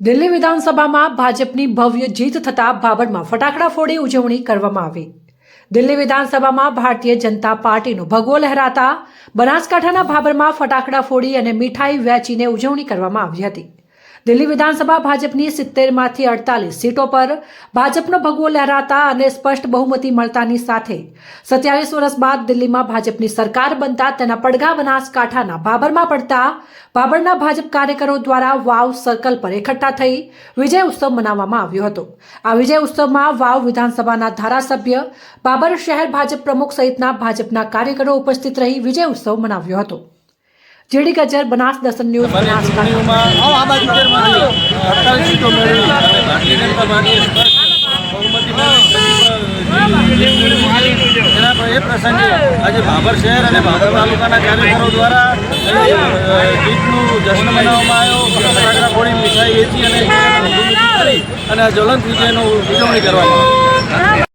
દિલ્હી વિધાનસભામાં ભાજપની ભવ્ય જીત થતાં બાબરમાં ફટાકડા ફોડી ઉજવણી કરવામાં આવી. દિલ્હી વિધાનસભામાં ભારતીય જનતા પાર્ટીનો ભગવો લહેરાતા બનાસકાંઠાના ભાબરમાં ફટાકડા ફોડી અને મીઠાઈ વેચીને ઉજવણી કરવામાં આવી હતી. દિલ્હી વિધાનસભા ભાજપની સિત્તેરમાંથી અડતાલીસ સીટો પર ભાજપનો ભગવો લહેરાતા અને સ્પષ્ટ બહુમતી મળતાની સાથે સત્યાવીસ વર્ષ બાદ દિલ્હીમાં ભાજપની સરકાર બનતા તેના પડઘા બનાસકાંઠાના બાબરમાં પડતા બાબરના ભાજપ કાર્યકરો દ્વારા વાવ સર્કલ પર એકઠા થઈ વિજય ઉત્સવ મનાવવામાં આવ્યો હતો. આ વિજય ઉત્સવમાં વાવ વિધાનસભાના ધારાસભ્ય, બાબર શહેર ભાજપ પ્રમુખ સહિતના ભાજપના કાર્યકરો ઉપસ્થિત રહી વિજય ઉત્સવ મનાવ્યો હતો. જેડી કચર બનાસ દર્શન ન્યૂઝ બંને બનાસકાંઠા. એ પ્રસંગે આજે ભાભર શહેર અને ભાભર તાલુકાના કાર્યકરો દ્વારા ગીતનું જશ્ન મનાવવામાં આવ્યો. ફટાકડા ફોડી મીઠાઈ વેચી અને અને જ્વલંત વિજયનો ઉજવણી કરવામાં